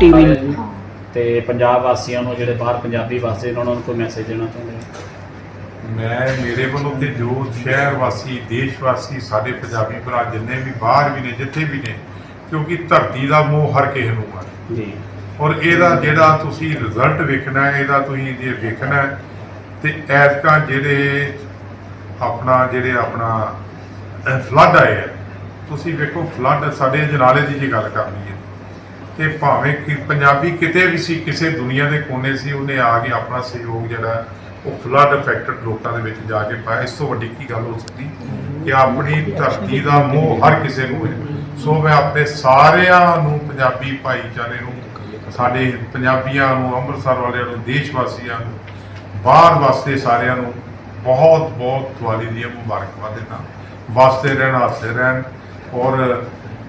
TV. ਤੇ ਪੰਜਾਬ ਵਾਸੀਆਂ ਨੂੰ ਜਿਹੜੇ ਬਾਹਰ ਪੰਜਾਬੀ ਵਸਦੇ ਨੇ ਉਹਨਾਂ ਨੂੰ ਕੋਈ ਮੈਸੇਜ ਦੇਣਾ ਚਾਹੁੰਦੇ ਹੋ? ਮੈਂ ਮੇਰੇ ਵੱਲੋਂ ਤੇ ਜੋ ਸ਼ਹਿਰ ਵਾਸੀ ਦੇਸ਼ ਵਾਸੀ ਸਾਡੇ ਪੰਜਾਬੀ ਭਰਾ ਜਿੰਨੇ ਵੀ ਬਾਹਰ ਵੀ ਨੇ ਜਿੱਥੇ ਵੀ ਨੇ ਕਿਉਂਕਿ ਧਰਤੀ ਦਾ ਮੋਹ ਹਰ ਕਿਸੇ ਨੂੰ ਜੀ। ਔਰ ਇਹਦਾ ਜਿਹੜਾ ਤੁਸੀਂ ਰਿਜ਼ਲਟ ਵੇਖਣਾ ਹੈ ਇਹਦਾ ਤੁਸੀਂ ਜੇ ਵੇਖਣਾ ਹੈ, ਤੇ ਐਤਕਾਂ ਜਿਹੜੇ ਆਪਣਾ ਜਿਹੜੇ ਆਪਣਾ ਫਲੱਡ ਆਏ ਆ ਤੁਸੀਂ ਵੇਖੋ ਫਲੱਡ ਸਾਡੇ ਜਨਾਲੇ ਦੀ ਜੇ ਗੱਲ ਕਰਨੀ ਹੈ। ਕਿ ਭਾਵੇਂ ਕਿ ਪੰਜਾਬੀ ਕਿਤੇ ਵੀ ਸੀ, ਕਿਸੇ ਦੁਨੀਆ ਦੇ ਕੋਨੇ ਸੀ, ਉਹਨੇ ਆ ਕੇ ਆਪਣਾ ਸਹਿਯੋਗ ਜਿਹੜਾ ਉਹ ਫਲੱਡ ਅਫੈਕਟਡ ਲੋਕਾਂ ਦੇ ਵਿੱਚ ਜਾ ਕੇ ਪਾਇਆ। ਇਸ ਤੋਂ ਵੱਡੀ ਕੀ ਗੱਲ ਹੋ ਸਕਦੀ? ਕਿ ਆਪਣੀ ਧਰਤੀ ਦਾ ਮੋਹ ਹਰ ਕਿਸੇ ਨੂੰ ਹੈ ਸੋ ਮੈਂ ਆਪਣੇ ਸਾਰਿਆਂ ਨੂੰ, ਪੰਜਾਬੀ ਭਾਈਚਾਰੇ ਨੂੰ, ਸਾਡੇ ਪੰਜਾਬੀਆਂ ਨੂੰ, ਅੰਮ੍ਰਿਤਸਰ ਵਾਲਿਆਂ ਨੂੰ, ਦੇਸ਼ ਵਾਸੀਆਂ ਨੂੰ, ਬਾਹਰ ਵਾਸਤੇ ਸਾਰਿਆਂ ਨੂੰ ਬਹੁਤ ਬਹੁਤ ਦੀਵਾਲੀ ਦੀਆਂ ਮੁਬਾਰਕਬਾਦ ਦਿੰਦਾ। ਵਾਸਤੇ ਰਹਿਣ ਹਾਸੇ ਰਹਿਣ। ਔਰ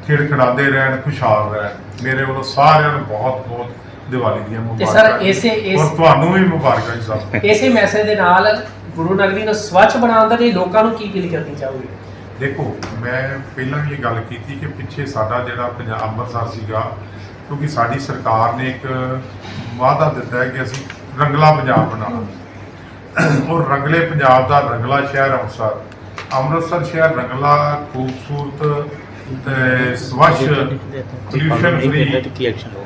ਖਿੜਖੜਾਉਂਦੇ ਰਹਿਣ ਖੁਸ਼ਹਾਲ ਰਹਿਣ। ਮੇਰੇ ਵੱਲੋਂ ਸਾਰਿਆਂ ਨੂੰ ਬਹੁਤ ਬਹੁਤ ਦੀਵਾਲੀ ਦੀਆਂ ਤੇ ਮੁਬਾਰਕਾਂ ਸਰ ਇਸੇ ਇਸ ਔਰ ਤੁਹਾਨੂੰ ਵੀ ਮੁਬਾਰਕਾਂ ਜੀ ਸਭ ਇਸੇ ਮੈਸੇਜ ਦੇ ਨਾਲ ਗੁਰੂ ਨਗਰੀ ਨੂੰ ਸਵੱਛ ਬਣਾਉਣ ਦੇ ਲਈ ਲੋਕਾਂ ਨੂੰ ਕੀ ਅਪੀਲ ਕਰਨੀ ਚਾਹੋਗੇ? ਦੇਖੋ ਮੈਂ ਪਹਿਲਾਂ ਵੀ ਇਹ ਗੱਲ ਕੀਤੀ ਕਿ ਪਿੱਛੇ ਸਾਡਾ ਜਿਹੜਾ ਪੰਜਾਬ ਅੰਮ੍ਰਿਤਸਰ ਸੀਗਾ ਕਿਉਂਕਿ ਸਾਡੀ ਸਰਕਾਰ ਨੇ ਇੱਕ ਵਾਅਦਾ ਦਿੱਤਾ ਹੈ ਕਿ ਅਸੀਂ ਰੰਗਲਾ ਪੰਜਾਬ ਬਣਾਉਣਾ। ਔਰ ਰੰਗਲੇ ਪੰਜਾਬ ਦਾ ਰੰਗਲਾ ਸ਼ਹਿਰ ਅੰਮ੍ਰਿਤਸਰ। ਅੰਮ੍ਰਿਤਸਰ ਸ਼ਹਿਰ ਰੰਗਲਾ ਖੂਬਸੂਰਤ ਤੇ ਸਵੱਛ ਪੋਲਿਊਸ਼ਨ ਫ੍ਰੀ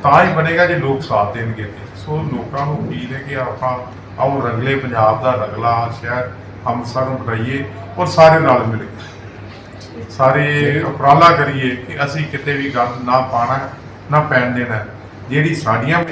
ਤਾਂ ਹੀ ਬਣੇਗਾ ਜੇ ਲੋਕ ਸਾਥ ਦੇਣਗੇ ਸੋ ਲੋਕਾਂ ਨੂੰ ਉਮੀਦ ਹੈ ਕਿ ਆਪਾਂ ਆਓ ਰਗਲੇ ਪੰਜਾਬ ਦਾ ਰਗਲਾ ਸ਼ਹਿਰ ਅੰਮ੍ਰਿਤਸਰ ਨੂੰ ਬਣਾਈਏ ਔਰ ਸਾਰੇ ਨਾਲ ਮਿਲ ਕੇ ਸਾਰੇ ਉਪਰਾਲਾ ਕਰੀਏ ਕਿ ਅਸੀਂ ਕਿਤੇ ਵੀ ਗੰਦ ਨਾ ਪਾਣਾ ਨਾ ਪੈਣ ਦੇਣਾ। ਜਿਹੜੀ ਸਾਡੀਆਂ